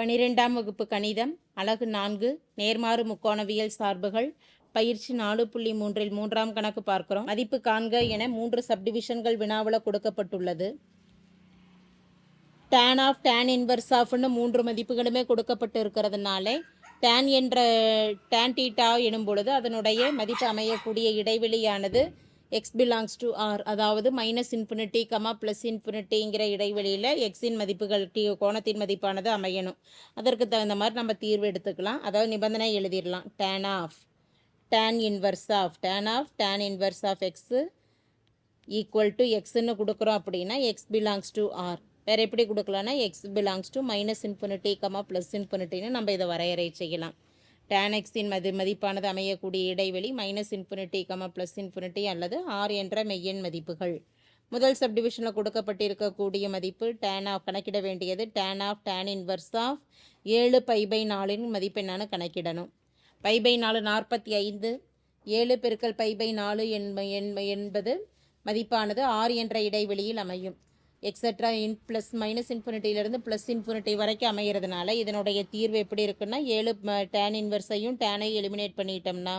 பனிரெண்டாம் வகுப்பு கணிதம் அலகு நான்கு நேர்மாறு முக்கோணவியல் சார்புகள் பயிற்சி நாலு புள்ளி மூன்றில் மூன்றாம் கணக்கு பார்க்கிறோம். மதிப்பு காண்க என மூன்று சப்டிவிஷன்கள் வினாவில் கொடுக்கப்பட்டுள்ளது. டேன் ஆஃப் டேன் இன்வர்ஸ் ஆஃப்னு மூன்று மதிப்புகளுமே கொடுக்கப்பட்டு இருக்கிறதுனால டேன் என்ற டேன் டீட்டா எனும் பொழுது அதனுடைய மதிப்பு அமையக்கூடிய இடைவெளியானது எக்ஸ் பிலாங்ஸ் டு ஆர் அதாவது மைனஸ் இன்ஃபினிட்டி கமா ப்ளஸ் இன்ஃபினிட்டிங்கிற இடைவெளியில் எக்ஸின் மதிப்புகள் டி கோணத்தின் மதிப்பானது அமையணும். அதற்கு தகுந்த மாதிரி நம்ம தீர்வு எடுத்துக்கலாம். அதாவது நிபந்தனை எழுதிடலாம். Tan of tan inverse of tan of tan inverse of x equal to எக்ஸ்ன்னு கொடுக்குறோம் அப்படின்னா எக்ஸ் பிலாங்ஸ் டு ஆர் வேறு எப்படி கொடுக்கலான்னா x belongs to minus infinity comma plus இன்ஃபினிட்டின்னு நம்ம இதை வரையறை செய்யலாம். டேனெக்ஸின் x மதி மதிப்பானது அமையக்கூடிய இடைவெளி minus infinity comma plus infinity அல்லது ஆர் என்ற மெய்யெண் மதிப்புகள். முதல் சப்டிவிஷனில் கொடுக்கப்பட்டிருக்கக்கூடிய மதிப்பு டேன் ஆஃப் கணக்கிட வேண்டியது tan of tan inverse of ஏழு பை பை நாலின் மதிப்பெண்ணான கணக்கிடணும். பை பை நாலு நாற்பத்தி ஐந்து ஏழு பெருக்கல் பை பை நாலு என்ப என்ப- என்பது மதிப்பானது ஆறு என்ற இடைவெளியில் அமையும். எக்ஸட்ரா இன் ப்ளஸ் மைனஸ் இன்ஃபினிட்டியிலேருந்து ப்ளஸ் இன்ஃபினிட்டி வரைக்கும் அமைகிறதுனால இதனுடைய தீர்வு எப்படி இருக்குன்னா ஏழு டேன் இன்வர்ஸையும் டேனை எலிமினேட் பண்ணிட்டோம்னா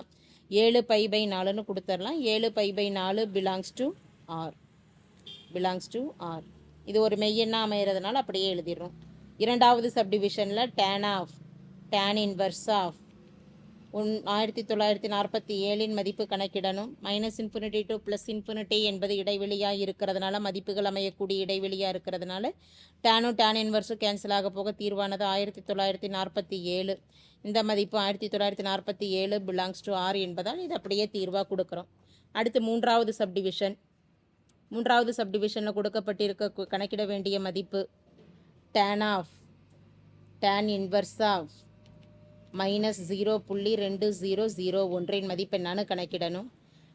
ஏழு பை பை நாலுன்னு கொடுத்துடலாம் ஏழு பை பை நாலு belongs to R belongs to R இது ஒரு மெய்யெண்ணாக அமைகிறதுனால அப்படியே எழுதிடுறோம். இரண்டாவது சப்டிவிஷனில் tan of tan inverse of உன் ஆயிரத்தி தொள்ளாயிரத்தி நாற்பத்தி ஏழின் மதிப்பு கணக்கிடணும். Minus infinity to plus infinity என்பது இடைவெளியாக இருக்கிறதுனால மதிப்புகள் அமையக்கூடிய இடைவெளியாக இருக்கிறதுனால டேனும் டேன் இன்வர்ஸும் கேன்சல் ஆக போக தீர்வானது ஆயிரத்தி தொள்ளாயிரத்தி நாற்பத்தி ஏழு. இந்த மதிப்பு ஆயிரத்தி தொள்ளாயிரத்தி நாற்பத்தி ஏழு பிலாங்ஸ் டு ஆர் என்பதால் இது அப்படியே தீர்வாக கொடுக்குறோம். அடுத்து மூன்றாவது சப்டிவிஷன் மூன்றாவது சப்டிவிஷனில் கொடுக்கப்பட்டிருக்க கு- கணக்கிட வேண்டிய மதிப்பு tan of tan inverse of minus zero புள்ளி ரெண்டு ஜீரோ ஜீரோ ஒன்றின் மதிப்பெண்ணானு கணக்கிடணும்.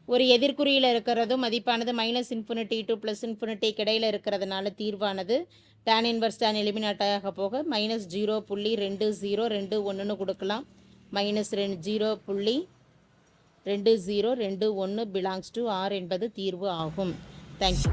ஒரு எதிர்குறியில் இருக்கிறதும் மதிப்பானது minus infinity to plus infinity கிடையில் இருக்கிறதுனால தீர்வானது டேன் இன்வர்ஸ் டேன் எலிமினேட்டாக போக மைனஸ் ஜீரோ புள்ளி ரெண்டு ஜீரோ ரெண்டு ஒன்றுன்னு கொடுக்கலாம். மைனஸ் ரெண்டு ஜீரோ புள்ளி ரெண்டு ஜீரோ ரெண்டு ஒன்று பிலாங்ஸ் டு ஆர் என்பது தீர்வு ஆகும். தேங்க்யூ